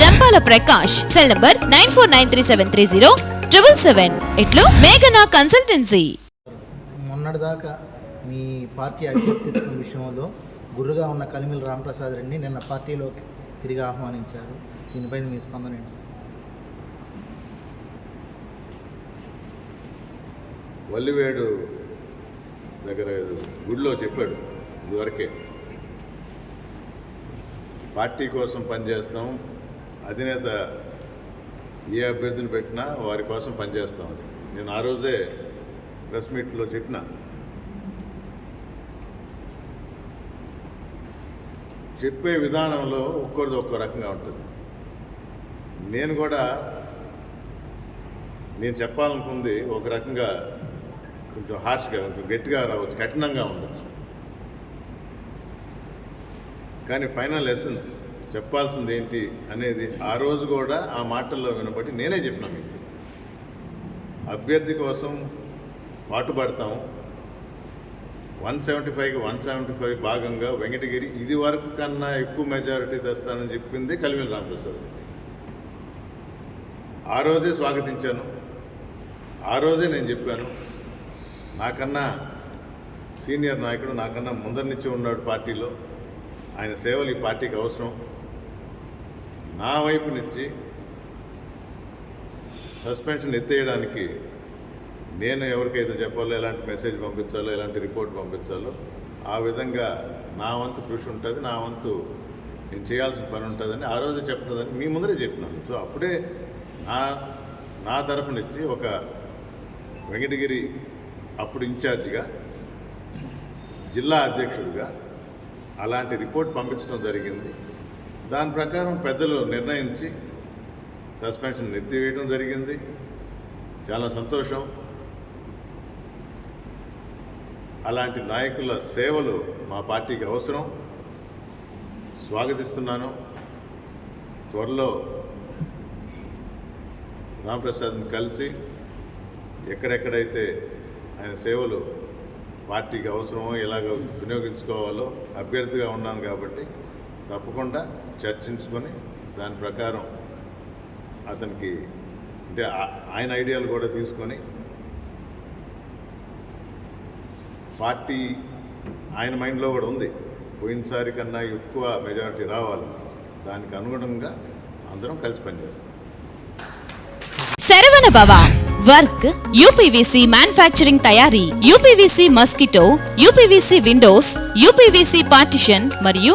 Jampala Prakash cell number nine four nine three seven three zero triple seven. ఇట్లు మేఘనా consultancy. మొన్నటిదాకా మీ party అభ్యర్థిత్వం విషయంలో గుర్రుగా ఉన్న కలిమిల రామప్రసాద్ రెడ్డిని నిన్న పార్టీలోకి తిరిగి ఆహ్వానించారు. దీనిపైన మీ స్పందన ఏంటి? వల్లివేడు దగ్గర గుడిలో చెప్పాడు ఇదివరకే. పార్టీ కోసం పనిచేస్తాం అధినేత ఏ అభ్యర్థిని పెట్టినా వారి కోసం పనిచేస్తాం నేను ఆ రోజే ప్రెస్ మీట్లో చెప్పిన. చెప్పే విధానంలో ఒక్కొక్కరిది ఒక్కో రకంగా ఉంటుంది. నేను కూడా నేను చెప్పాలనుకుంది ఒక రకంగా కొంచెం హార్ష్గా కొంచెం గట్టిగా రావచ్చు కఠినంగా ఉండొచ్చు. కానీ ఫైనల్ ఎసెన్స్ చెప్పాల్సింది ఏంటి అనేది ఆ రోజు కూడా ఆ మాటల్లో వినబట్టి నేనే చెప్పినా మీకు. అభ్యర్థి కోసం పాటుపడతాం వన్ సెవెంటీ ఫైవ్కి వన్ సెవెంటీ ఫైవ్ భాగంగా వెంకటగిరి ఇది వరకు కన్నా ఎక్కువ మెజారిటీ తెస్తానని చెప్పింది కలిమిల రామప్రసాద్. ఆ రోజే స్వాగతించాను. ఆ రోజే నేను చెప్పాను. నాకన్నా సీనియర్ నాయకుడు నాకన్నా ముందరినిచ్చి ఉన్నాడు పార్టీలో. ఆయన సేవలు ఈ పార్టీకి అవసరం. నా వైపు నుంచి సస్పెన్షన్ ఎత్తేయడానికి నేను ఎవరికైతే చెప్పాలో ఎలాంటి మెసేజ్ పంపించాలో ఎలాంటి రిపోర్ట్ పంపించాలో ఆ విధంగా నా వంతు కృషి ఉంటుంది నా వంతు నేను చేయాల్సిన పని ఉంటుందని ఆ రోజు చెప్తుందని మీ ముందరే చెప్పినాను. సో అప్పుడే నా నా తరపు నుంచి ఒక వెంకటగిరి అప్పుడు ఇన్ఛార్జిగా జిల్లా అధ్యక్షుడిగా అలాంటి రిపోర్ట్ పంపించడం జరిగింది. దాని ప్రకారం పెద్దలు నిర్ణయించి సస్పెన్షన్ ఎత్తివేయడం జరిగింది. చాలా సంతోషం. అలాంటి నాయకుల సేవలు మా పార్టీకి అవసరం. స్వాగతిస్తున్నాను. త్వరలో రామప్రసాద్ని కలిసి ఎక్కడెక్కడైతే ఆయన సేవలు పార్టీకి అవసరమో ఎలాగ వినియోగించుకోవాలో అభ్యర్థిగా ఉన్నాను కాబట్టి తప్పకుండా చర్చించుకొని దాని ప్రకారం అతనికి అంటే ఆయన ఐడియాలు కూడా తీసుకొని పార్టీ ఆయన మైండ్లో కూడా ఉంది. పోయినసారి కన్నా ఎక్కువ మెజారిటీ రావాలి. దానికి అనుగుణంగా అందరం కలిసి పనిచేస్తాం. Saravana Baba work UPVC manufacturing తయారీ UPVC mosquito UPVC windows UPVC partition మరియు